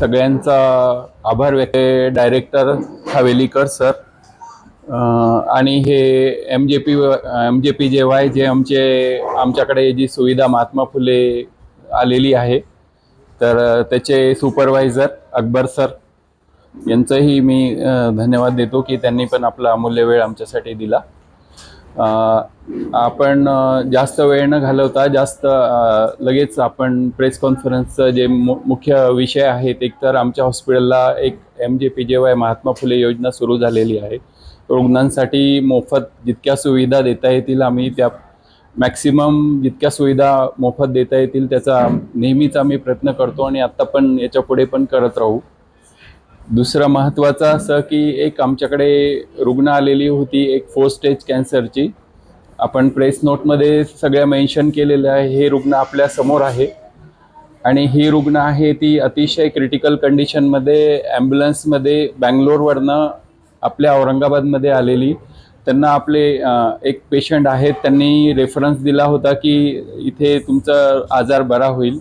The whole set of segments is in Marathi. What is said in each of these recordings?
सगळ्यांचा आभार व्यक्त डायरेक्टर हवेलीकर सर आणि हे M J P M J P J Y जे आमचे आमच्याकडे जी सुविधा महात्मा फुले आलेली आहे तर त्याचे सुपरवायझर अकबर सर यांचंही मी धन्यवाद देतो की त्यांनी पण आपला अमूल्य वेळ आमच्यासाठी दिला. आपण जास्त वेळ न घालवता जास्त लगेच आपण प्रेस कॉन्फरन्सचं जे मु मुख्य विषय आहेत एक तर आमच्या हॉस्पिटलला एक M J P J Y Mahatma Phule योजना सुरू झालेली आहे. रुग्णांसाठी मोफत जितक्या सुविधा देता येतील आम्ही त्या मॅक्सिमम जितक्या सुविधा मोफत देता येतील त्याचा नेहमीच आम्ही प्रयत्न करतो आणि आत्ता पण याच्यापुढे पण करत राहू. दुसरं महत्त्वाचं असं की एक आमच्याकडे रुग्ण आलेली होती एक फोर स्टेज कॅन्सरची आपण प्रेस नोटमध्ये सगळ्या मेन्शन केलेलं आहे हे रुग्ण आपल्यासमोर आहे. आणि ही रुग्ण आहे ती अतिशय क्रिटिकल कंडिशनमध्ये ॲम्ब्युलन्समध्ये बँगलोरवरनं आपल्या औरंगाबादमध्ये आलेली. त्यांना आपले एक पेशंट आहेत त्यांनी रेफरन्स दिला होता की इथे तुमचा आजार बरा होईल.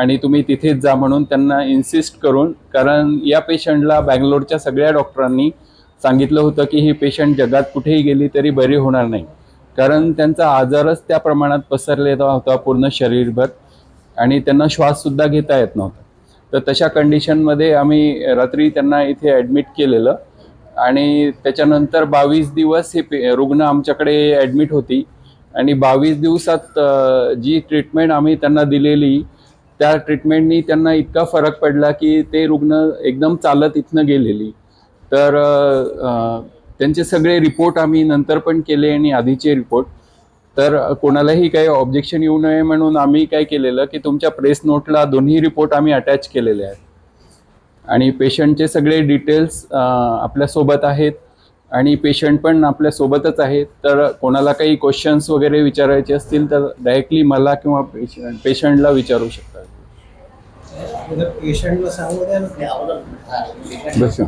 आणि तुम्ही तिथेच जा म्हणून त्यांना इन्सिस्ट करून कारण या पेशंटला बँगलोरच्या सगळ्या डॉक्टरांनी सांगितलं होतं की ही पेशंट जगात कुठेही गेली तरी बरी होणार नाही. कारण त्यांचा आजारच त्या प्रमाणात पसरलेला होता पूर्ण शरीरभर आणि त्यांना श्वाससुद्धा घेता येत नव्हता. तर तशा कंडिशनमध्ये आम्ही रात्री त्यांना इथे ॲडमिट केलेलं आणि त्याच्यानंतर बावीस दिवस हे पे रुग्ण आमच्याकडे ॲडमिट होती आणि बावीस दिवसात जी ट्रीटमेंट आम्ही त्यांना दिलेली त्या ट्रीटमेंटनी त्यांना इतका फरक पडला की ते रुग्ण एकदम चालत इथनं गेलेली. तर त्यांचे सगळे रिपोर्ट आम्ही नंतर पण केले आणि आधीचे रिपोर्ट तर कोणालाही काही ऑब्जेक्शन येऊ नये म्हणून आम्ही काय केलेलं की तुमच्या प्रेस नोटला दोन्ही रिपोर्ट आम्ही अटॅच केलेले आहेत. आणि पेशंटचे सगळे डिटेल्स आपल्यासोबत आहेत आणि पेशंट पण आपल्यासोबतच आहेत. तर कोणाला काही क्वेश्चन्स वगैरे विचारायचे असतील तर डायरेक्टली मला किंवा पेशंट पेशंटला विचारू शकतात. पेशंटला सांगू द्या ना. बस.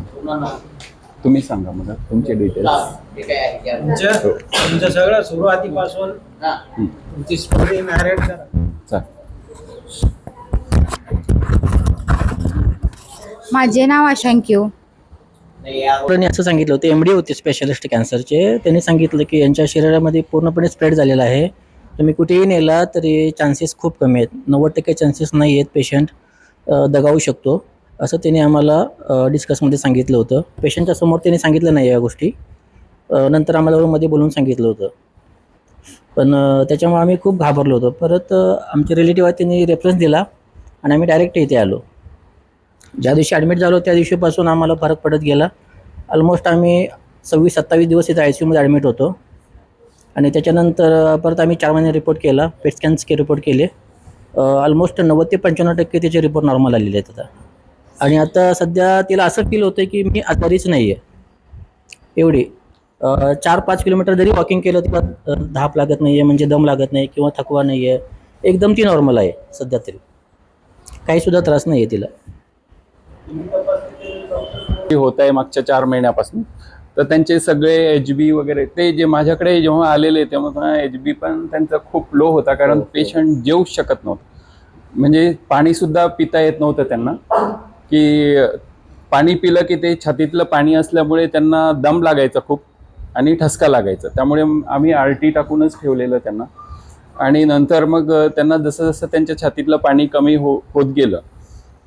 तुम्ही सांगा मला तुमचे डिटेल्स तुमच्या तुमच्या सगळ्या सुरुवातीपासून तुमची स्टोरी नॅरेट करा. माझे नाव आशंक्यू डॉक्टरांनी असं सांगितलं होतं एम डी होते स्पेशलिस्ट कॅन्सरचे त्यांनी सांगितलं की यांच्या शरीरामध्ये पूर्णपणे स्प्रेड झालेला आहे. तुम्ही कुठेही नेला तरी चान्सेस खूप कमी आहेत. नव्वद टक्के चान्सेस नाही आहेत पेशंट दगावू शकतो. असं त्याने आम्हाला डिस्कसमध्ये सांगितलं होतं. पेशंटच्या समोर त्यांनी सांगितलं नाही या गोष्टी. नंतर आम्हाला रूममध्ये बोलून सांगितलं होतं. पण त्याच्यामुळे आम्ही खूप घाबरलो होतो. परत आमचे रिलेटिव्ह आहेत त्यांनी रेफरन्स दिला आणि आम्ही डायरेक्ट इथे आलो. ज्या दिवशी ॲडमिट झालो त्या दिवशीपासून आम्हाला फरक पडत गेला. ऑलमोस्ट आम्ही सव्वीस सत्तावीस दिवस इथे आय सी यूमध्ये ॲडमिट होतो. आणि त्याच्यानंतर परत आम्ही चार महिने रिपोर्ट केला. पेट स्कॅन्सचे रिपोर्ट केले. ऑलमोस्ट नव्वद ते पंच्याण्णव टक्के त्याचे रिपोर्ट नॉर्मल आलेले आहेत आता. आणि आता सध्या तिला असं फील होतं की मी आजारीच नाही आहे एवढी चार पाच किलोमीटर जरी वॉकिंग केलं तिला धाप लागत नाही आहे म्हणजे दम लागत नाही किंवा थकवा नाही आहे एकदम ती नॉर्मल आहे सध्या तरी. काहीसुद्धा त्रास नाही आहे तिला. होत आहे मागच्या चार महिन्यापासून. तर त्यांचे सगळे एच बी वगैरे ते जे माझ्याकडे जेव्हा आलेले तेव्हा एच बी पण त्यांचा खूप लो होता कारण पेशंट जेवूच शकत नव्हतं. म्हणजे पाणी सुद्धा पिता येत नव्हतं त्यांना की पाणी पिलं की ते छातीतलं पाणी असल्यामुळे त्यांना दम लागायचा खूप आणि ठसका लागायचा. त्यामुळे आम्ही आर टी टाकूनच ठेवलेलं त्यांना. आणि नंतर मग त्यांना जसं जसं त्यांच्या छातीतलं पाणी कमी हो होत गेलं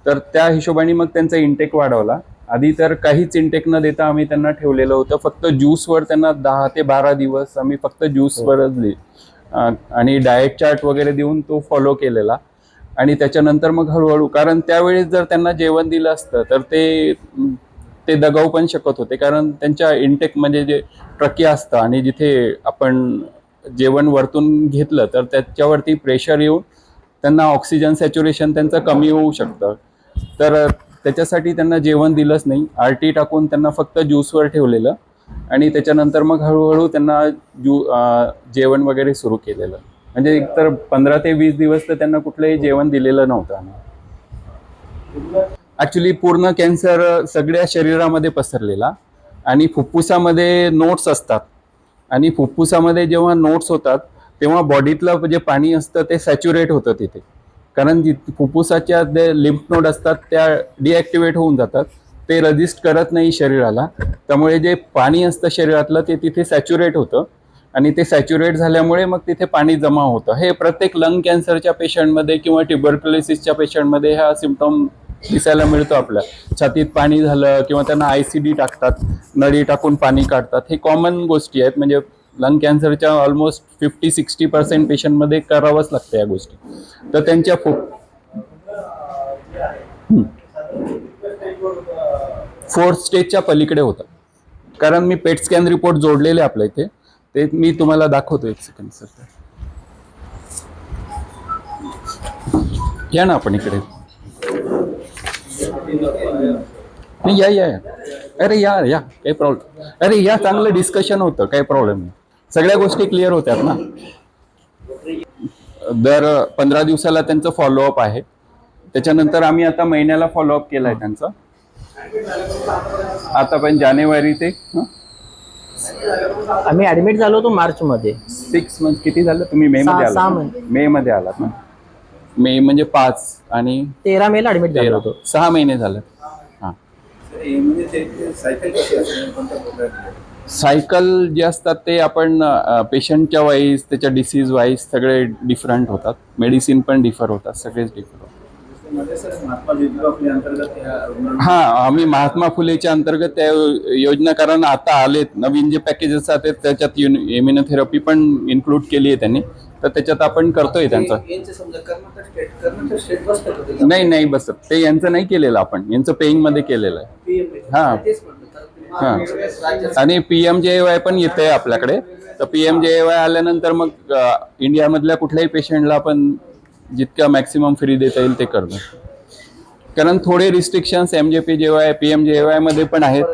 तर त्या हिशोबाने मग त्यांचा इंटेक वाढवला. आधी तर काहीच इंटेक न देता आम्ही त्यांना ठेवलेलं होतं. फक्त ज्यूसवर त्यांना दहा ते बारा दिवस आम्ही फक्त ज्यूसवरच दिले. आणि डाएट चार्ट वगैरे देऊन तो फॉलो केलेला. आणि त्याच्यानंतर मग हळूहळू कारण त्यावेळेस जर त्यांना जेवण दिलं असतं तर ते ते दगावू पण शकत होते. कारण त्यांच्या इंटेक म्हणजे जे ट्रकी असतं आणि जिथे आपण जेवण वरतून घेतलं तर त्याच्यावरती प्रेशर येऊन त्यांना ऑक्सिजन सॅच्युरेशन त्यांचं कमी होऊ शकतं. तर त्याच्यासाठी त्यांना जेवण दिलंच नाही. आर टी टाकून त्यांना फक्त ज्यूसवर ठेवलेलं आणि त्याच्यानंतर मग हळूहळू त्यांना ज्यू जेवण वगैरे सुरू केलेलं. म्हणजे एकतर पंधरा ते वीस दिवस तर त्यांना कुठलंही जेवण दिलेलं नव्हतं ॲक्च्युली पूर्ण कॅन्सर सगळ्या शरीरामध्ये पसरलेला आणि फुफ्फुसामध्ये नोट्स असतात. आणि फुफ्फुसामध्ये जेव्हा नोट्स होतात तेव्हा बॉडीतलं जे पाणी असतं ते सॅच्युरेट होतं तिथे. कारण जी फुफ्फुसाच्या जे लिम्फ नोड असतात त्या डिॲक्टिवेट होऊन जातात. ते रजिस्ट करत नाही शरीराला. त्यामुळे जे पाणी असतं शरीरातलं ते तिथे सॅच्युरेट होतं. आणि ते सॅच्युरेट झाल्यामुळे मग तिथे पाणी जमा होतं. हे प्रत्येक लंग कॅन्सरच्या पेशंटमध्ये किंवा ट्युबरक्युलोसिसच्या पेशंटमध्ये हा सिम्पटम दिसायला मिळतो आपल्या छातीत पाणी झालं किंवा त्यांना आय सी डी टाकतात नळी टाकून पाणी काढतात. हे कॉमन गोष्टी आहेत. म्हणजे लंग कॅन्सरच्या ऑलमोस्ट फिफ्टी सिक्स्टी पर्सेंट पेशंटमध्ये करावंच लागतं या गोष्टी. तर त्यांच्या फो फोर्थ स्टेजच्या पलीकडे होतं. कारण मी पेट स्कॅन रिपोर्ट जोडलेले आपल्या इथे. ते मी तुम्हाला दाखवतो एक सेकंड सर या ना आपण इकडे. या या या. अरे या या. काही प्रॉब्लेम अरे या चांगलं डिस्कशन होतं. काही प्रॉब्लेम नाही. सगळ्या गोष्टी क्लिअर होत्यात ना. दर पंधरा दिवसाला त्यांचं फॉलोअप आहे. त्याच्यानंतर आम्ही आता महिन्याला फॉलोअप केलाय त्यांचा. आता पण जानेवारी ते आम्ही ऍडमिट झालो होतो मार्च मध्ये सिक्स मंथ किती झालं? तुम्ही मे मध्ये आलात महिने. मे मध्ये आलात ना? मे म्हणजे पाच आणि तेरा मेला ऍडमिट झालो होतो. सहा महिने झाले हां. सायकल जे असतात ते आपण पेशंटच्या वाईज त्याच्या डिसीज वाईज सगळे डिफरंट होतात. मेडिसिन पण डिफर होतात सगळेच डिफर होतात. हा आम्ही महात्मा फुलेच्या अंतर्गत त्या योजना कारण आता आलेत. नवीन जे पॅकेजेस आहेत त्याच्यात इम्युनोथेरपी पण इन्क्लूड केली आहे त्यांनी. तर त्याच्यात आपण करतोय त्यांचं. नाही नाही बस ते यांचं नाही केलेलं आपण. यांचं पेईंगमध्ये केलेलं आहे. हा. हा. आणि पी एम जे वाय पण येते आपल्याकडे. तर पी एम जे वाय आल्यानंतर मग इंडियामधल्या कुठल्याही पेशंटला आपण जितक्या मॅक्सिमम फ्री देता येईल ते करणं. कारण थोडे restrictions M J P J Y P M J वायमध्ये पण आहेत.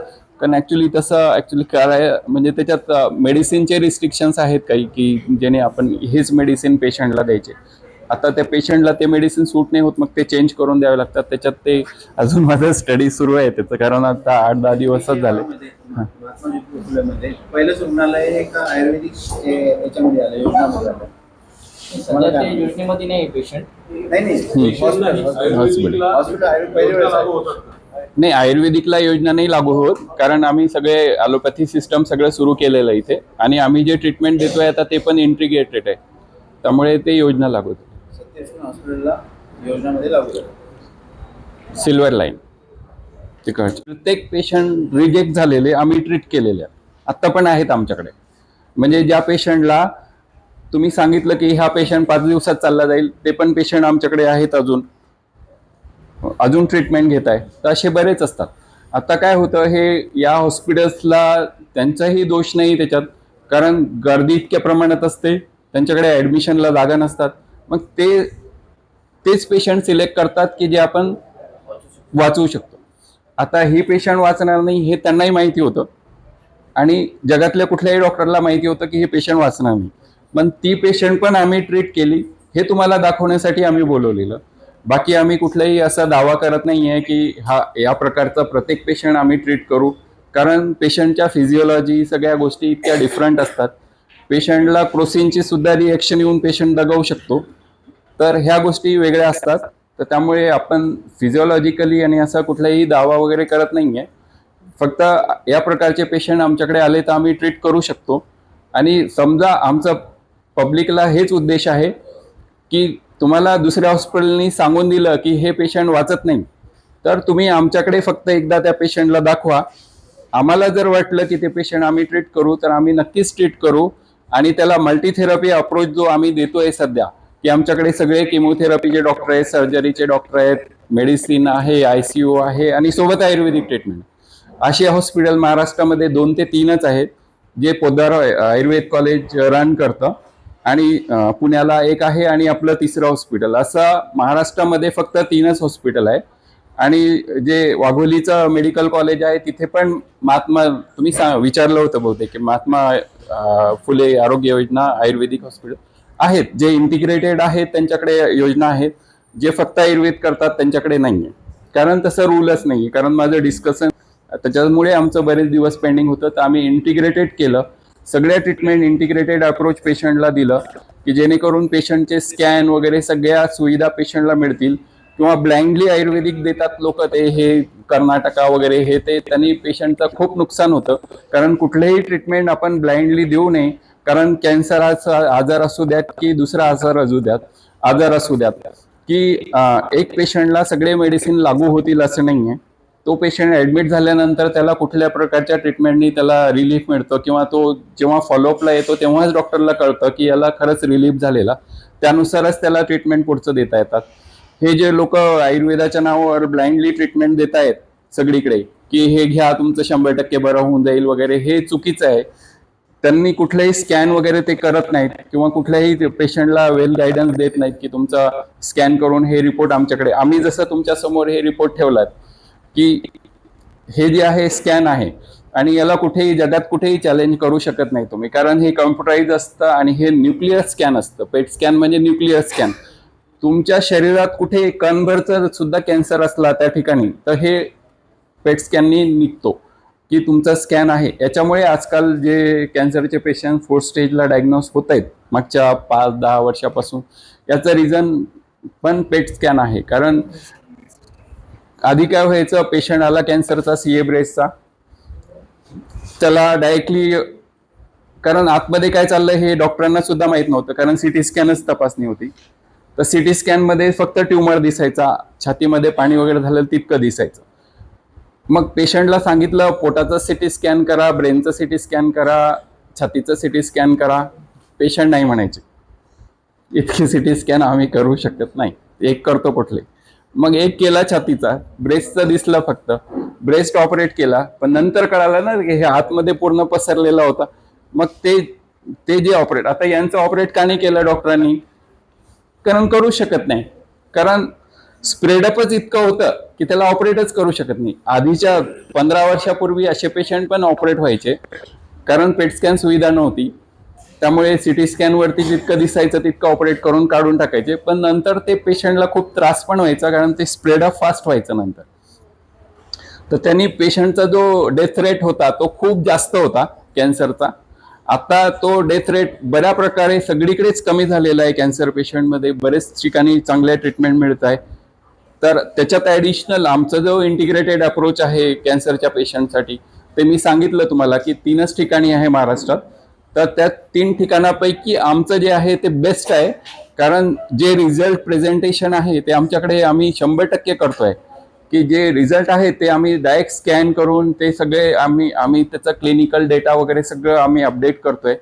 कारण ऍक्च्युली तसं ऍक्च्युली कराय म्हणजे त्याच्यात मेडिसिनचे रिस्ट्रिक्शन्स आहेत काही की जेणे आपण हेच मेडिसिन पेशंटला द्यायचे. आता त्या पेशंटला ते मेडिसिन सूट नाही होत मग ते चेंज करून द्यावे लागतात. त्याच्यात ते अजून माझं स्टडी सुरू आहे त्याचं. कारण आता आठ दहा दिवसच झाले. पहिलंच रुग्णालय हे का आयुर्वेदिक याच्यामध्ये आलं योजनामध्ये आलं. मला काय माहिती? योजनेमध्ये नाही पेशंट नाही नाही. हम्म. Hospital hospital. हॉस्पिटल आयुर्वेद पहिली वेळेस आहे. नाही आयुर्वेदिकला योजना नाही लागू होत. कारण आम्ही सगळे ॲलोपॅथी सिस्टम सगळं सुरू केलेलं आहे इथे. आणि आम्ही जे ट्रीटमेंट देतोय आता ते पण इंटिग्रेटेड आहे. त्यामुळे ते योजना लागू होते. हॉस्पिटलला योजनामध्ये लागू झालं. Silver line. तिकडचे. प्रत्येक पेशंट रिजेक्ट झालेले आम्ही ट्रीट केलेले. आत्ता पण आहेत आमच्याकडे. म्हणजे ज्या पेशंटला तुम्ही सांगितलं की हा पेशंट पाच दिवसात चालला जाईल ते पण पेशंट आमच्याकडे आहेत अजून. अजून ट्रीटमेंट घेत आहे. तर असे बरेच असतात. आता काय होतं हे या हॉस्पिटल्सला त्यांचाही दोष नाही त्याच्यात. कारण गर्दी इतक्या प्रमाणात असते त्यांच्याकडे ॲडमिशनला जागा नसतात. मग ते तेच पेशंट सिलेक्ट करतात की जे आपण वाचवू शकतो. आता हे पेशंट वाचणार नाही हे त्यांनाही माहिती होतं. आणि जगातल्या कुठल्याही डॉक्टरला माहिती होतं की हे पेशंट वाचणार नाही. पण ती पेशंट पण आम्ही ट्रीट केली. हे तुम्हाला दाखवण्यासाठी आम्ही बोलवलेलं. बाकी आम्ही कुठलाही असा दावा करत नाही आहे की हा या प्रकारचा प्रत्येक पेशंट आम्ही ट्रीट करू. कारण पेशंटच्या फिजिओलॉजी सगळ्या गोष्टी इतक्या डिफरंट असतात. पेशंटला क्रोसिनची सुद्धा रिॲक्शन येऊन पेशंट दगावू शकतो. तर ह्या गोष्टी वेगळ्या असतात. तर त्यामुळे आपण फिजिओलॉजिकली आणि असा कुठलाही दावा वगैरे करत नाही आहे फक्त या प्रकारचे पेशंट आमच्याकडे आले तर आम्ही ट्रीट करू शकतो. आणि समजा आमचा पब्लिकला हेच उद्देश आहे की तुम्हाला दुसऱ्या हॉस्पिटलनी सांगून दिलं की हे पेशंट वाचत नाही तर तुम्ही आमच्याकडे फक्त एकदा त्या पेशंटला दाखवा. आम्हाला जर वाटलं की ते पेशंट आम्ही ट्रीट करू तर आम्ही नक्कीच ट्रीट करू. आणि त्याला मल्टीथेरपी अप्रोच जो आम्ही देतोय सध्या की आमच्याकडे सगळे केमोथेरपीचे डॉक्टर आहेत सर्जरीचे डॉक्टर आहेत मेडिसिन आहे आय सी यू आहे आणि सोबत आयुर्वेदिक ट्रीटमेंट असे हॉस्पिटल महाराष्ट्रामध्ये दोन ते तीनच आहेत जे पोद्दार आयुर्वेद कॉलेज रन करतं. आणि पुण्याला एक आहे आणि आपलं तिसरं हॉस्पिटल असं महाराष्ट्रामध्ये फक्त तीनच हॉस्पिटल आहे. आणि जे वाघोलीचं मेडिकल कॉलेज आहे तिथे पण महात्मा तुम्ही सा विचारलं होतं बहुतेक की महात्मा फुले आरोग्य योजना आयुर्वेदिक हॉस्पिटल आहेत जे इंटिग्रेटेड आहेत त्यांच्याकडे योजना आहेत जे फक्त आयुर्वेद करतात त्यांच्याकडे नाही आहे कारण तसं रूलच नाही आहे कारण माझं डिस्कशन त्याच्यामुळे आमचं बरेच दिवस पेंडिंग होतं तर आम्ही इंटिग्रेटेड केलं. सगळ्या ट्रीटमेंट इंटिग्रेटेड अप्रोच पेशंटला दिलं की जेणेकरून पेशंटचे स्कॅन वगैरे सगळ्या सुविधा पेशंटला मिळतील. किंवा ब्लाइंडली आयुर्वेदिक देतात लोक ते हे कर्नाटका वगैरे हे ते त्यांनी पेशंटचं खूप नुकसान होतं. कारण कुठलेही ट्रीटमेंट आपण ब्लाइंडली देऊ नये. कारण कॅन्सराचा आजार असू द्यात की दुसरा आजार असू द्यात आजार असू द्यात. की एक पेशंटला सगळे मेडिसिन लागू होतील असं नाहीये. तो पेशंट ऍडमिट झाल्यानंतर त्याला कुठल्या प्रकारच्या ट्रीटमेंटनी त्याला रिलीफ मिळतं किंवा तो जेव्हा फॉलोअपला येतो तेव्हाच डॉक्टरला कळतं की याला खरंच रिलीफ झालेला. त्यानुसारच त्याला ट्रीटमेंट पुढचं देता येतात. हे जे लोक आयुर्वेदाच्या नावावर ब्लाइंडली ट्रीटमेंट देत आहेत सगळीकडे की हे घ्या तुमचं शंभर टक्के बरं होऊन जाईल वगैरे हे चुकीचं आहे. त्यांनी कुठलेही स्कॅन वगैरे ते करत नाहीत किंवा कुठल्याही पेशंटला वेल गायडन्स देत नाहीत की तुमचा स्कॅन करून हे रिपोर्ट आमच्याकडे. आम्ही जसं तुमच्यासमोर हे रिपोर्ट ठेवलात की हे जे आहे स्कॅन आहे आणि याला कुठेही जगात कुठेही चॅलेंज करू शकत नाही तुम्ही. कारण हे कम्प्युटराईज असतं आणि हे न्यूक्लिअर स्कॅन असतं. पेट स्कॅन म्हणजे न्यूक्लिअर स्कॅन तुमच्या शरीरात कुठे कणभरचा सुद्धा कॅन्सर असला त्या ठिकाणी तर हे पेट स्कॅननी निघतो की तुमचा स्कॅन आहे. याच्यामुळे आजकाल जे कॅन्सरचे पेशंट फोर्थ स्टेजला डायग्नोस होत आहेत मागच्या पाच दहा वर्षापासून याचं रिझन पण पेट स्कॅन आहे. कारण आधी काय व्हायचं पेशंट आला कॅन्सरचा सी ए ब्रेसचा त्याला डायरेक्टली कारण आतमध्ये काय चाललंय हे डॉक्टरांना सुद्धा माहीत नव्हतं कारण सिटी स्कॅनच तपासणी होती. तर सिटी स्कॅनमध्ये फक्त ट्युमर दिसायचा छातीमध्ये पाणी वगैरे झालं तितकं दिसायचं. मग पेशंटला सांगितलं पोटाचं सिटी स्कॅन करा ब्रेनचं सिटी स्कॅन करा छातीचं सिटी स्कॅन करा. पेशंट नाही म्हणायचे. इतकी सिटी स्कॅन आम्ही करू शकत नाही. एक करतो कुठले. मग एक केला छातीचा ब्रेस्टचा दिसलं फक्त. ब्रेस्ट ऑपरेट केला पण नंतर कळालं ना हे आतमध्ये पूर्ण पसरलेला होता. मग ते ते जे ऑपरेट आता यांचं ऑपरेट का नाही केलं डॉक्टरांनी? कारण करू शकत नाही. कारण स्प्रेडअपच इतकं होतं की त्याला ऑपरेटच करू शकत नाही. आधीच्या पंधरा वर्षापूर्वी असे पेशंट पण ऑपरेट व्हायचे. कारण पेट स्कॅन सुविधा नव्हती. त्यामुळे सिटी स्कॅनवरती जितकं दिसायचं तितकं ऑपरेट करून काढून टाकायचे. पण नंतर ते पेशंटला खूप त्रास पण व्हायचा कारण ते स्प्रेडअप फास्ट व्हायचं नंतर. तर त्यांनी पेशंटचा जो डेथ रेट होता तो खूप जास्त होता कॅन्सरचा आता तो डेथ रेट बऱ्या प्रकारे सगळीकडेच कमी झालेला आहे कॅन्सर पेशंटमध्ये बरेच ठिकाणी चांगल्या ट्रीटमेंट मिळत आहे. तर त्याच्यात ॲडिशनल आमचा जो इंटिग्रेटेड अप्रोच आहे कॅन्सरच्या पेशंटसाठी ते मी सांगितलं तुम्हाला की तीनच ठिकाणी आहे महाराष्ट्रात. तर त्या तीन ठिकाणापैकी आमचं जे आहे ते बेस्ट आहे. कारण जे रिझल्ट प्रेझेंटेशन आहे ते आमच्याकडे आम्ही शंभर टक्के करतोय. की जे रिझल्ट आहे ते आम्ही डायरेक्ट स्कॅन करून ते सगळे आम्ही आम्ही त्याचा क्लिनिकल डेटा वगैरे सगळं आम्ही अपडेट करतोय.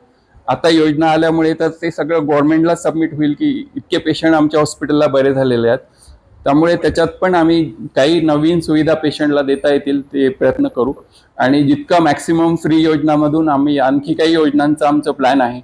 आता योजना आल्यामुळे तर ते सगळं गव्हर्नमेंटला सबमिट होईल की इतके पेशंट आमच्या हॉस्पिटलला बरे झालेले आहेत. त्यामुळे त्याच्यात पण आम्ही काही नवीन सुविधा पेशंटला देता येतील ते प्रयत्न करू. आणि जितका मॅक्सिमम फ्री योजनामधून आम्ही आणखी काही योजनांचा आमचं प्लॅन आहे.